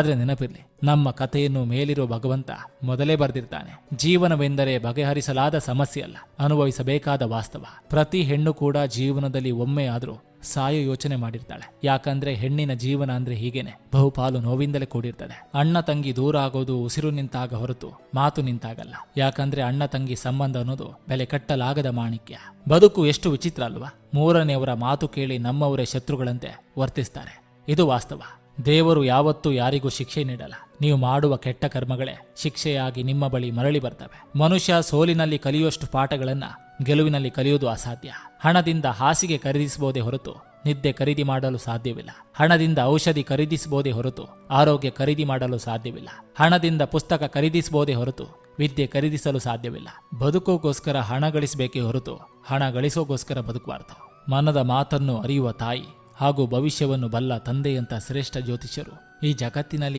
ಆದ್ರೆ ನೆನಪಿರಲಿ, ನಮ್ಮ ಕಥೆಯನ್ನು ಮೇಲಿರುವ ಭಗವಂತ ಮೊದಲೇ ಬರೆದಿರ್ತಾನೆ. ಜೀವನವೆಂದರೆ ಬಗೆಹರಿಸಲಾದ ಸಮಸ್ಯೆ ಅಲ್ಲ, ಅನುಭವಿಸಬೇಕಾದ ವಾಸ್ತವ. ಪ್ರತಿ ಹೆಣ್ಣು ಕೂಡ ಜೀವನದಲ್ಲಿ ಒಮ್ಮೆ ಆದ್ರೂ ಸಾಯೋ ಯೋಚನೆ ಮಾಡಿರ್ತಾಳೆ. ಯಾಕಂದ್ರೆ ಹೆಣ್ಣಿನ ಜೀವನ ಅಂದ್ರೆ ಹೀಗೇನೆ, ಬಹುಪಾಲು ನೋವಿಂದಲೇ ಕೂಡಿರ್ತದೆ. ಅಣ್ಣ ತಂಗಿ ದೂರ ಆಗೋದು ಉಸಿರು ನಿಂತಾಗ ಹೊರತು ಮಾತು ನಿಂತಾಗಲ್ಲ. ಯಾಕಂದ್ರೆ ಅಣ್ಣ ತಂಗಿ ಸಂಬಂಧ ಅನ್ನೋದು ಬೆಲೆ ಕಟ್ಟಲಾಗದ ಮಾಣಿಕ್ಯ. ಬದುಕು ಎಷ್ಟು ವಿಚಿತ್ರ ಅಲ್ವಾ? ಮೂರನೆಯವರ ಮಾತು ಕೇಳಿ ನಮ್ಮವರೇ ಶತ್ರುಗಳಂತೆ ವರ್ತಿಸ್ತಾರೆ. ಇದು ವಾಸ್ತವ. ದೇವರು ಯಾವತ್ತೂ ಯಾರಿಗೂ ಶಿಕ್ಷೆ ನೀಡಲ್ಲ. ನೀವು ಮಾಡುವ ಕೆಟ್ಟ ಕರ್ಮಗಳೇ ಶಿಕ್ಷೆಯಾಗಿ ನಿಮ್ಮ ಬಳಿ ಮರಳಿ ಬರ್ತವೆ. ಮನುಷ್ಯ ಸೋಲಿನಲ್ಲಿ ಕಲಿಯುವಷ್ಟು ಪಾಠಗಳನ್ನ ಗೆಲುವಿನಲ್ಲಿ ಕಲಿಯುವುದು ಅಸಾಧ್ಯ. ಹಣದಿಂದ ಹಾಸಿಗೆ ಖರೀದಿಸಬಹುದೇ ಹೊರತು ನಿದ್ದೆ ಖರೀದಿ ಮಾಡಲು ಸಾಧ್ಯವಿಲ್ಲ. ಹಣದಿಂದ ಔಷಧಿ ಖರೀದಿಸಬಹುದೇ ಹೊರತು ಆರೋಗ್ಯ ಖರೀದಿ ಮಾಡಲು ಸಾಧ್ಯವಿಲ್ಲ. ಹಣದಿಂದ ಪುಸ್ತಕ ಖರೀದಿಸಬಹುದೇ ಹೊರತು ವಿದ್ಯೆ ಖರೀದಿಸಲು ಸಾಧ್ಯವಿಲ್ಲ. ಬದುಕೋಗೋಸ್ಕರ ಹಣ ಗಳಿಸಬೇಕೇ ಹೊರತು ಹಣ ಗಳಿಸೋಗೋಸ್ಕರ ಬದುಕಬಾರದು. ಮನದ ಮಾತನ್ನು ಅರಿಯುವ ತಾಯಿ ಹಾಗೂ ಭವಿಷ್ಯವನ್ನು ಬಲ್ಲ ತಂದೆಯಂತ ಶ್ರೇಷ್ಠ ಜ್ಯೋತಿಷ್ಯರು ಈ ಜಗತ್ತಿನಲ್ಲಿ